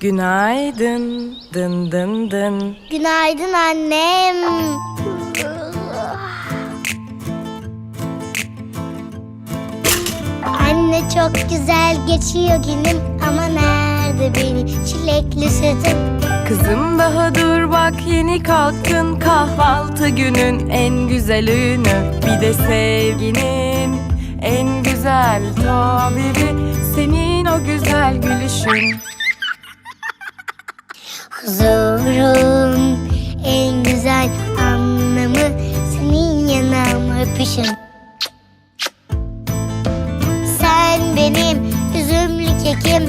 Günaydın. Dın dın dın. Günaydın annem. Anne çok güzel geçiyor günüm ama nerede benim çilekli sütüm? Kızım daha dur bak yeni kalktın kahvaltı günün en güzel ünü Bir de sevginin en güzel tabiri senin o güzel gülüşün Huzurun en güzel anlamı senin yanağımı öpüşün. Sen benim üzümlü kekim,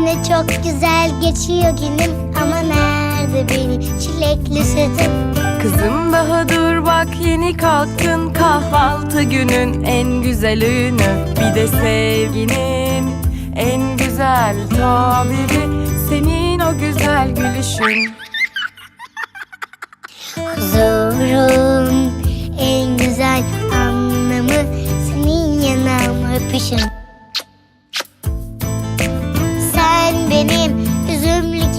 Anne çok güzel geçiyor günüm ama nerede benim çilekli sütüm? Kızım daha dur bak yeni kalktın kahvaltı günün en güzel ünü Bir de sevginin en güzel tabiri senin o güzel gülüşün Huzurun en güzel anlamı senin yanağımı öpüşün.